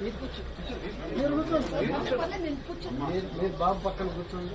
మీరు కూర్చోండి. మీరు బాబు పక్కన కూర్చోండి.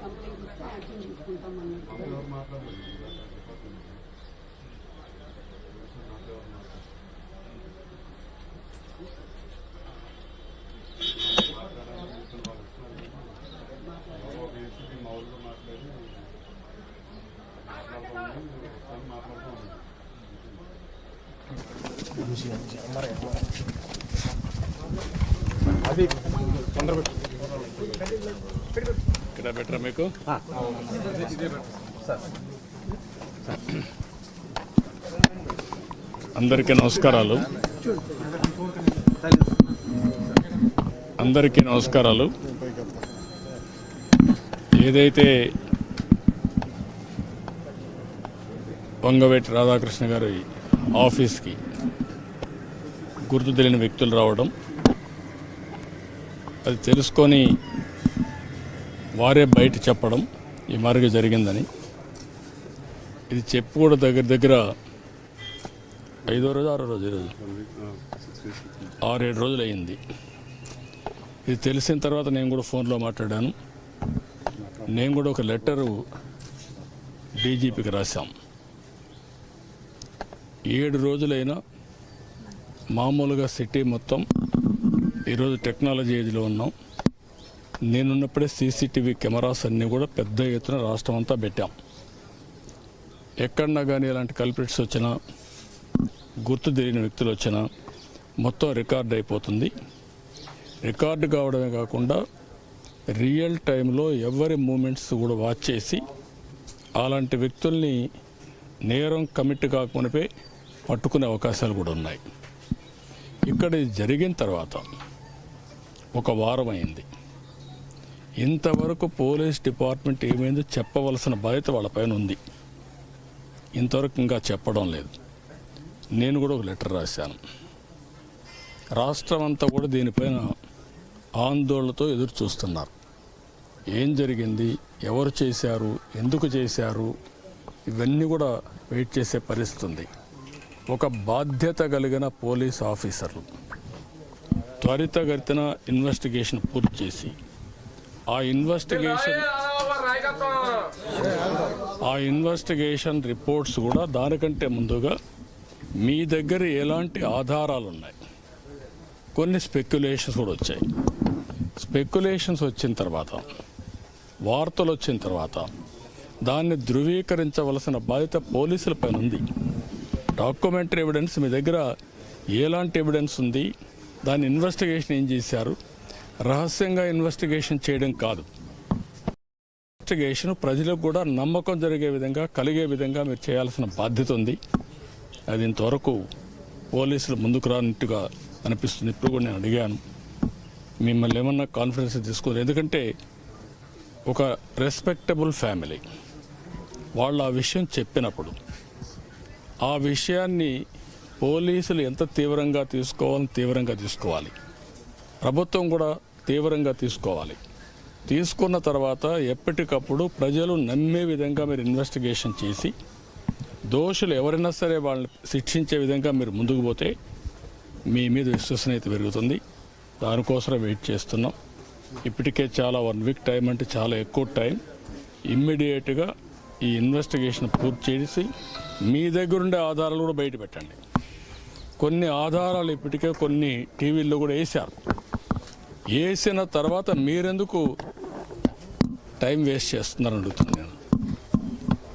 కంప్లైంట్ ఇస్తే యాక్షన్ తీసుకుంటామని ఇక్కడ బెటర్ మీకు? అందరికీ నమస్కారాలు. అందరికీ నమస్కారాలు. ఏదైతే వంగవేటి రాధాకృష్ణ గారి ఆఫీస్కి గుర్తు తెలియని వ్యక్తులు రావడం అది తెలుసుకొని వారే బయట చెప్పడం ఈ మార్గం జరిగిందని. ఇది చెప్పు కూడా దగ్గర దగ్గర ఐదో రోజు ఆరో రోజు ఈరోజు. ఆరేడు రోజులు అయింది. ఇది తెలిసిన తర్వాత నేను కూడా ఫోన్లో మాట్లాడాను. నేను కూడా ఒక లెటరు డీజీపీకి రాశాం. ఏడు రోజులైనా మామూలుగా సిటీ మొత్తం ఈరోజు టెక్నాలజీ ఏజ్లో ఉన్నాం. నేనున్నప్పుడే సీసీటీవీ కెమెరాస్ అన్నీ కూడా పెద్ద ఎత్తున రాష్ట్రం అంతా పెట్టాం. ఎక్కడన్నా కానీ ఇలాంటి కల్పిట్స్ వచ్చినా గుర్తు తెలియని వ్యక్తులు వచ్చినా మొత్తం రికార్డ్ అయిపోతుంది. రికార్డు కావడమే కాకుండా రియల్ టైంలో ఎవరి మూమెంట్స్ కూడా వాచ్ చేసి అలాంటి వ్యక్తుల్ని నేరం కమిట్ కాకమునిపే పట్టుకునే అవకాశాలు కూడా ఉన్నాయి. ఇక్కడ జరిగిన తర్వాత ఒక వారం అయింది ఇంతవరకు పోలీస్ డిపార్ట్మెంట్ ఏమైందో చెప్పవలసిన బాధ్యత వాళ్ళపైన ఉంది. ఇంతవరకు ఇంకా చెప్పడం లేదు. నేను కూడా ఒక లెటర్ రాశాను. రాష్ట్రం అంతా కూడా దీనిపైన ఆందోళనతో ఎదురు చూస్తున్నారు. ఏం జరిగింది? ఎవరు చేశారు? ఎందుకు చేశారు? ఇవన్నీ కూడా వెయిట్ చేసే పరిస్థితి ఉంది. ఒక బాధ్యత కలిగిన పోలీస్ ఆఫీసర్లు. త్వరితగతిన ఇన్వెస్టిగేషన్ పూర్తి చేసి ఆ ఇన్వెస్టిగేషన్ ఆ ఇన్వెస్టిగేషన్ రిపోర్ట్స్ కూడా దానికంటే ముందుగా మీ దగ్గర ఎలాంటి ఆధారాలు ఉన్నాయి కొన్ని స్పెక్యులేషన్స్ కూడా వచ్చాయి. స్పెక్యులేషన్స్ వచ్చిన తర్వాత వార్తలు వచ్చిన తర్వాత దాన్ని ధృవీకరించవలసిన బాధ్యత పోలీసుల పైన ఉంది. డాక్యుమెంటరీ ఎవిడెన్స్ మీ దగ్గర ఎలాంటి ఎవిడెన్స్ ఉంది? దాని ఇన్వెస్టిగేషన్ ఏం చేశారు? రహస్యంగా ఇన్వెస్టిగేషన్ చేయడం కాదు. ఇన్వెస్టిగేషన్ ప్రజలకు కూడా నమ్మకం జరిగే విధంగా కలిగే విధంగా మీరు చేయాల్సిన బాధ్యత ఉంది. అది ఇంతవరకు పోలీసులు ముందుకు రానట్టుగా అనిపిస్తుంది. ఇప్పుడు కూడా నేను అడిగాను. మిమ్మల్ని ఏమన్నా కాన్ఫిడెన్స్ తీసుకోదు? ఎందుకంటే ఒక రెస్పెక్టబుల్ ఫ్యామిలీ వాళ్ళు ఆ విషయం చెప్పినప్పుడు ఆ విషయాన్ని పోలీసులు ఎంత తీవ్రంగా తీసుకోవాలని తీవ్రంగా తీసుకోవాలి. ప్రభుత్వం కూడా తీవ్రంగా తీసుకోవాలి. తీసుకున్న తర్వాత ఎప్పటికప్పుడు ప్రజలు నమ్మే విధంగా మీరు ఇన్వెస్టిగేషన్ చేసి దోషులు ఎవరైనా సరే వాళ్ళని శిక్షించే విధంగా మీరు ముందుకు పోతే మీ మీద విశ్వసనీయత పెరుగుతుంది. దానికోసం వెయిట్ చేస్తున్నాం. ఇప్పటికే చాలా వన్ వీక్ టైం అంటే చాలా ఎక్కువ టైం ఇమ్మీడియట్గా ఈ ఇన్వెస్టిగేషన్ పూర్తి చేసి మీ దగ్గరుండే ఆధారాలు కూడా బయట పెట్టండి. కొన్ని ఆధారాలు ఇప్పటికే కొన్ని టీవీల్లో కూడా వేశారు. వేసిన తర్వాత మీరెందుకు టైం వేస్ట్ చేస్తున్నారని అడుగుతున్నాను నేను.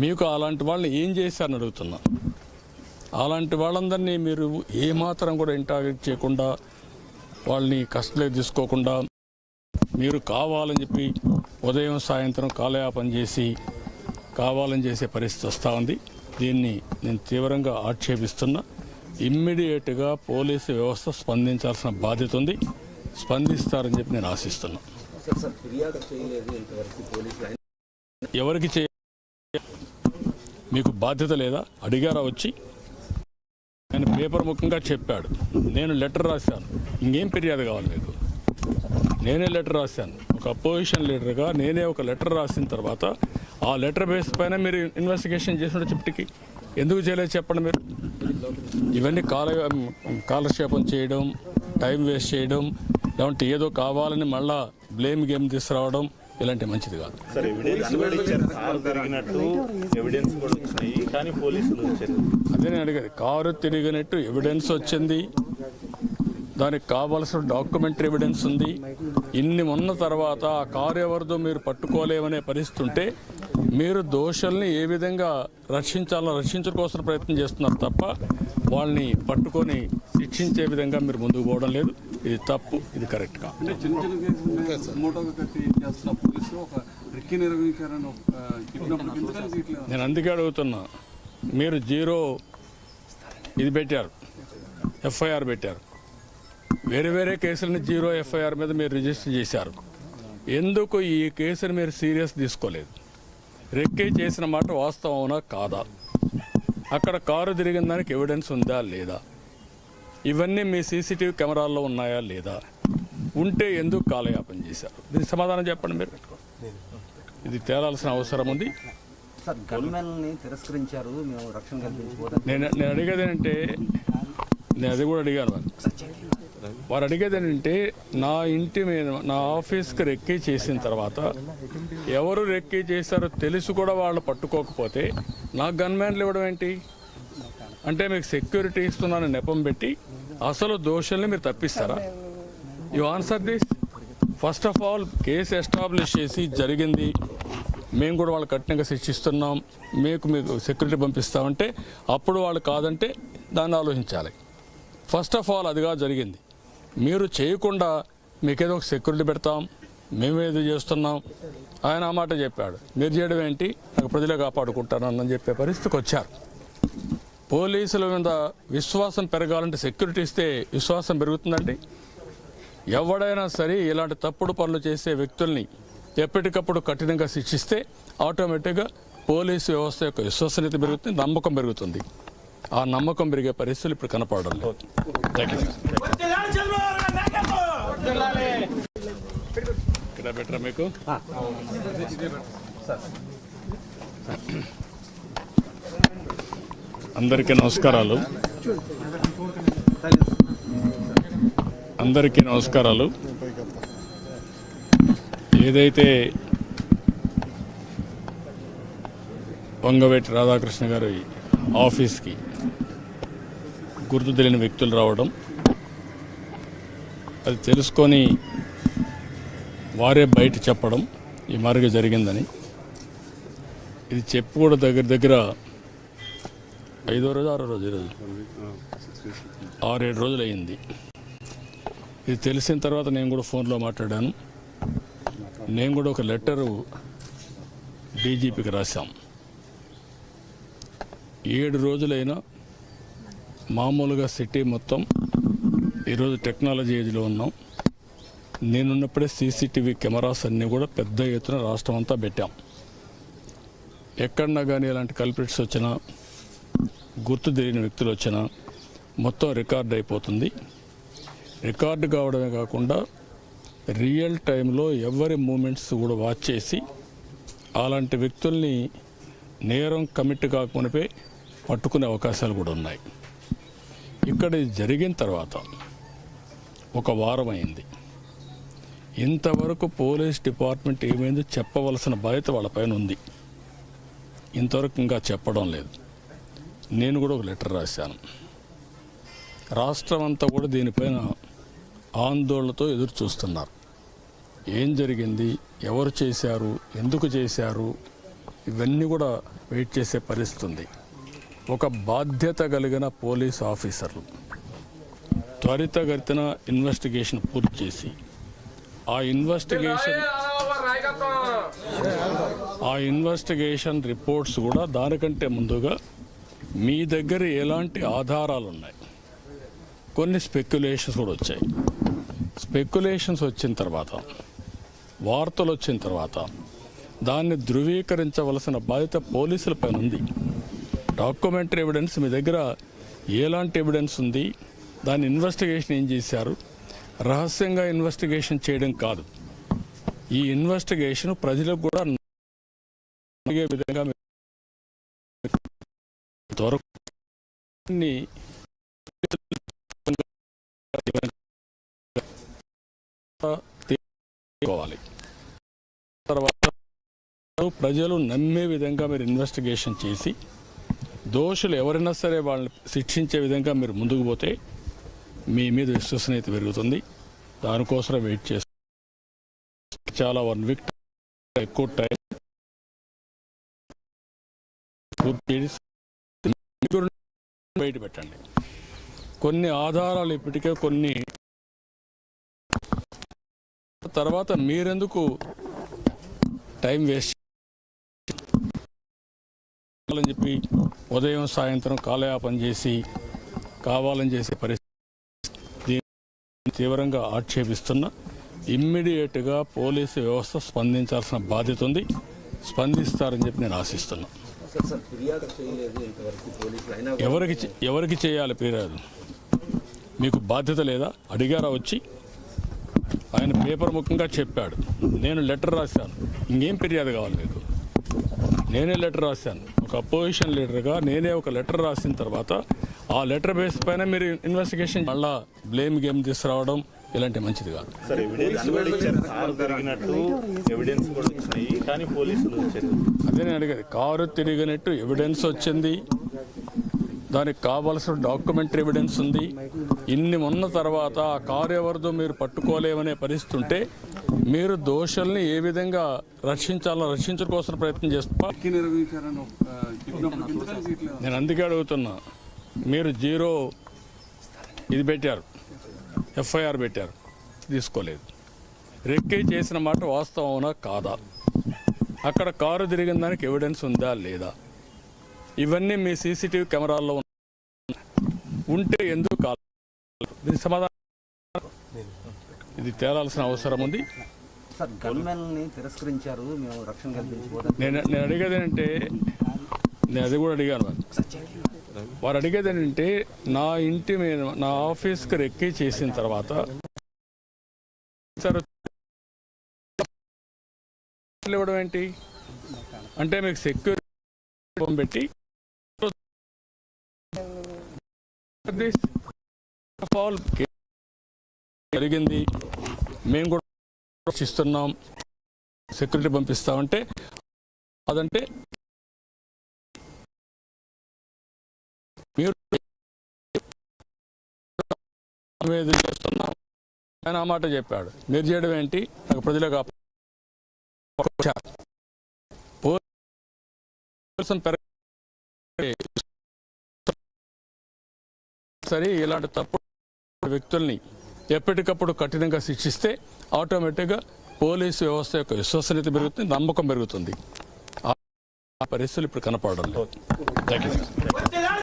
మీకు అలాంటి వాళ్ళని ఏం చేశారని అడుగుతున్నాను. అలాంటి వాళ్ళందరినీ మీరు ఏమాత్రం కూడా ఇంటాగ్రేట్ చేయకుండా వాళ్ళని కస్టడీ తీసుకోకుండా మీరు కావాలని చెప్పి ఉదయం సాయంత్రం కాలయాపన చేసి కావాలని చేసే పరిస్థితి వస్తూ ఉంది. దీన్ని నేను తీవ్రంగా ఆక్షేపిస్తున్నా. ఇమ్మీడియట్గా పోలీసు వ్యవస్థ స్పందించాల్సిన బాధ్యత ఉంది. స్పందిస్తారని చెప్పి నేను ఆశిస్తున్నా. సార్ సార్ ఫిర్యాదు చేయలేదు ఇంతవరకు పోలీసులు ఆయన ఎవరికి చే మీకు బాధ్యత లేదా? అడిగారా వచ్చి? ఆయన పేపర్ ముఖంగా చెప్పాడు. నేను లెటర్ రాశాను. ఇంకేం ఫిర్యాదు కావాలి మీకు? నేనే లెటర్ రాశాను. ఒక అపోజిషన్ లీడర్గా నేనే ఒక లెటర్ రాసిన తర్వాత ఆ లెటర్ బేస్ పైన మీరు ఇన్వెస్టిగేషన్ చేసిన చిప్టికి ఎందుకు చేయలేదు చెప్పండి మీరు? ఇవన్నీ కాల కాలక్షేపం చేయడం టైం వేస్ట్ చేయడం లేదంటే ఏదో కావాలని మళ్ళా బ్లేమ్ గేమ్ తీసుకురావడం ఇలాంటి మంచిది కాదు. అదే నేను అడిగేది కారు తిరిగినట్టు ఎవిడెన్స్ వచ్చింది దానికి కావలసిన డాక్యుమెంటరీ ఎవిడెన్స్ ఉంది. ఇన్ని ఉన్న తర్వాత ఆ కారు ఎవరిదో మీరు పట్టుకోలేమనే పరిస్థితి ఉంటే మీరు దోషుల్ని ఏ విధంగా రక్షించాలో రక్షించడం కోసం ప్రయత్నం చేస్తున్నారు తప్ప వాళ్ళని పట్టుకొని శిక్షించే విధంగా మీరు ముందుకు పోవడం లేదు. ఇది తప్పు ఇది కరెక్ట్ కాదు. నేను అందుకే అడుగుతున్నా. మీరు జీరో ఇది పెట్టారు. ఎఫ్ఐఆర్ పెట్టారు. వేరే వేరే కేసులని జీరో ఎఫ్ఐఆర్ మీద మీరు రిజిస్టర్ చేశారు. ఎందుకు ఈ కేసుని మీరు సీరియస్ తీసుకోలేదు? రెక్కే చేసిన మాట వాస్తవం అవునా కాదా? అక్కడ కారు తిరిగిన దానికి ఎవిడెన్స్ ఉందా లేదా? ఇవన్నీ మీ సీసీటీవీ కెమెరాల్లో ఉన్నాయా లేదా? ఉంటే ఎందుకు కాలయాపన చేశారు? దీనికి సమాధానం చెప్పండి మీరు. ఇది తేలాల్సిన అవసరం ఉంది. తిరస్కరించారు. నేను నేను అడిగేది ఏంటంటే నేను అది కూడా అడిగాను. వారు అడిగేది ఏంటంటే నా ఇంటి మీద నా ఆఫీస్కి రెక్కీ చేసిన తర్వాత ఎవరు రెక్కీ చేశారో తెలిసి కూడా వాళ్ళు పట్టుకోకపోతే నాకు గన్మ్యాన్లు ఇవ్వడం ఏంటి? అంటే మీకు సెక్యూరిటీ ఇస్తున్నాను నెపం పెట్టి అసలు దోషుల్ని మీరు తప్పిస్తారా? You answer this. First of all case establish చేసి జరిగింది. మేము కూడా వాళ్ళు కఠినంగా శిక్షిస్తున్నాం. మీకు మీకు సెక్యూరిటీ పంపిస్తామంటే అప్పుడు వాళ్ళు కాదంటే దాన్ని ఆలోచించాలి. ఫస్ట్ ఆఫ్ ఆల్ అదిగా జరిగింది. మీరు చేయకుండా మీకేదో ఒక సెక్యూరిటీ పెడతాం మేమేదో చేస్తున్నాం. ఆయన ఆ మాట చెప్పాడు. మీరు చేయడం ఏంటి? నాకు ప్రజలే కాపాడుకుంటానని చెప్పే పరిస్థితికి వచ్చారు. పోలీసుల మీద విశ్వాసం పెరగాలంటే సెక్యూరిటీ ఇస్తే విశ్వాసం పెరుగుతుందండి. ఎవడైనా సరే ఇలాంటి తప్పుడు పనులు చేసే వ్యక్తుల్ని ఎప్పటికప్పుడు కఠినంగా శిక్షిస్తే ఆటోమేటిక్గా పోలీసు వ్యవస్థ యొక్క విశ్వసనీయత పెరుగుతుంది నమ్మకం పెరుగుతుంది. ఆ నమ్మకం పెరిగే పరిస్థితులు ఇప్పుడు కనపడడం లేదు. థ్యాంక్ యూ మీకు? అందరికీ నమస్కారాలు. అందరికీ నమస్కారాలు. ఏదైతే వంగవేటి రాధాకృష్ణ గారి ఆఫీస్కి గుర్తు తెలియని వ్యక్తులు రావడం అది తెలుసుకొని వారే బయట చెప్పడం ఈ మార్గం జరిగిందని. ఇది చెప్పి కూడా దగ్గర దగ్గర ఐదో రోజు ఆరో రోజు ఈరోజు ఆరేడు రోజులు అయింది. ఇది తెలిసిన తర్వాత నేను కూడా ఫోన్లో మాట్లాడాను. నేను కూడా ఒక లెటరు డీజీపీకి రాశాం. ఏడు రోజులైనా మామూలుగా సిటీ మొత్తం ఈరోజు టెక్నాలజీ ఏజ్లో ఉన్నాం. నేనున్నప్పుడే సీసీటీవీ కెమెరాస్ అన్నీ కూడా పెద్ద ఎత్తున రాష్ట్రం అంతా పెట్టాం. ఎక్కడన్నా కానీ ఇలాంటి కల్పిట్స్ వచ్చినా గుర్తు తెలియని వ్యక్తులు వచ్చినా మొత్తం రికార్డ్ అయిపోతుంది. రికార్డు కావడమే కాకుండా రియల్ టైంలో ఎవరి మూమెంట్స్ కూడా వాచ్ చేసి అలాంటి వ్యక్తుల్ని నేరం కమిట్ కాకుండా పట్టుకునే అవకాశాలు కూడా ఉన్నాయి. ఇక్కడ జరిగిన తర్వాత ఒక వారం అయింది ఇంతవరకు పోలీస్ డిపార్ట్మెంట్ ఏమైందో చెప్పవలసిన బాధ్యత వాళ్ళపైన ఉంది. ఇంతవరకు ఇంకా చెప్పడం లేదు. నేను కూడా ఒక లెటర్ రాశాను. రాష్ట్రం అంతా కూడా దీనిపైన ఆందోళనతో ఎదురు చూస్తున్నారు. ఏం జరిగింది? ఎవరు చేశారు? ఎందుకు చేశారు? ఇవన్నీ కూడా వెయిట్ చేసే పరిస్థితి ఉంది. ఒక బాధ్యత కలిగిన పోలీస్ ఆఫీసర్లు త్వరితగతిన ఇన్వెస్టిగేషన్ పూర్తి చేసి ఆ ఇన్వెస్టిగేషన్ ఆ ఇన్వెస్టిగేషన్ రిపోర్ట్స్ కూడా దానికంటే ముందుగా మీ దగ్గర ఎలాంటి ఆధారాలు ఉన్నాయి కొన్ని స్పెక్యులేషన్స్ కూడా వచ్చాయి. స్పెక్యులేషన్స్ వచ్చిన తర్వాత వార్తలు వచ్చిన తర్వాత దాన్ని ధృవీకరించవలసిన బాధ్యత పోలీసుల పైన ఉంది. డాక్యుమెంటరీ ఎవిడెన్స్ మీ దగ్గర ఎలాంటి ఎవిడెన్స్ ఉంది? దాని ఇన్వెస్టిగేషన్ ఏం చేశారు? రహస్యంగా ఇన్వెస్టిగేషన్ చేయడం కాదు. ఈ ఇన్వెస్టిగేషన్ ప్రజలకు కూడా అడిగే విధంగా మీరు దొరకని తీసుకోవాలి. తర్వాత ప్రజలు నమ్మే విధంగా మీరు ఇన్వెస్టిగేషన్ చేసి దోషులు ఎవరైనా సరే వాళ్ళని శిక్షించే విధంగా మీరు ముందుకు పోతే మీ మీద విశ్వసనీయత పెరుగుతుంది. దానికోసం వెయిట్ చేస్తాం చాలా వన్ వీక్ ఎక్కువ టైం బయట పెట్టండి. కొన్ని ఆధారాలు ఇప్పటికే కొన్ని తర్వాత మీరెందుకు టైం వేస్ట్ అని చెప్పి ఉదయం సాయంత్రం కాలయాపన చేసి కావాలని చేసే పరిస్థితి తీవ్రంగా ఆక్షేపిస్తున్నా ఇమ్మీడియట్గా పోలీసు వ్యవస్థ స్పందించాల్సిన బాధ్యత ఉంది. స్పందిస్తారని చెప్పి నేను ఆశిస్తున్నా. ఎవరికి ఎవరికి చేయాలి ఫిర్యాదు? మీకు బాధ్యత లేదా? అడిగారా వచ్చి? ఆయన పేపర్ ముఖంగా చెప్పాడు. నేను లెటర్ రాశాను. ఇంకేం ఫిర్యాదు కావాలి మీకు? నేనే లెటర్ రాశాను. ఒక అపోజిషన్ లీడర్గా నేనే ఒక లెటర్ రాసిన తర్వాత ఆ లెటర్ బేస్ పైన మీరు ఇన్వెస్టిగేషన్ మళ్ళా బ్లేమ్ గేమ్ తీసుకురావడం ఇలాంటి మంచిది కాదు. అదే నేను అడిగేది కారు తిరిగినట్టు ఎవిడెన్స్ వచ్చింది? దానికి కావాల్సిన డాక్యుమెంటరీ ఎవిడెన్స్ ఉంది? ఇన్ని ఉన్న తర్వాత ఆ కారు ఎవరిదో మీరు పట్టుకోలేమనే పరిస్థితి ఉంటే మీరు దోషుల్ని ఏ విధంగా రక్షించాలో రక్షించడం కోసం ప్రయత్నం చేస్తా నేను అందుకే అడుగుతున్నా. మీరు జీరో ఇది పెట్టారు. ఎఫ్ఐఆర్ పెట్టారు. తీసుకోలేదు. రెక్కే చేసిన మాట వాస్తవం కాదా? అక్కడ కారు తిరిగిన దానికి ఎవిడెన్స్ ఉందా లేదా? ఇవన్నీ మీ సీసీటీవీ కెమెరాల్లో. ఉంటే ఎందుకు కాదు? దీని సమాధానం ఇది తేలాల్సిన అవసరం ఉంది. తిరస్కరించారు మేము రక్షణ కల్పించుకోవడం నేను నేను అడిగేది ఏంటంటే నేను అది కూడా అడిగాను వారు. అడిగేది ఏంటంటే నా ఇంటి మీద నా ఆఫీస్కి రెక్కి చేసిన తర్వాత ఇవ్వడం ఏంటి? అంటే మీకు సెక్యూరిటీ పెట్టి ఆల్ జరిగింది. మేము కూడా రక్షిస్తున్నాం సెక్యూరిటీ పంపిస్తామంటే అదంటే మీరు చేస్తున్నాం ఆయన ఆ మాట చెప్పాడు. మీరు చేయడం ఏంటి? నాకు ప్రజలకు పెరగ సరే ఇలాంటి తప్పు వ్యక్తుల్ని ఎప్పటికప్పుడు కఠినంగా శిక్షిస్తే ఆటోమేటిక్గా పోలీసు వ్యవస్థ యొక్క విశ్వసనీయత పెరుగుతుంది నమ్మకం పెరుగుతుంది. ఆ పరిస్థితులు ఇప్పుడు కనపడడం లేదు. Thank you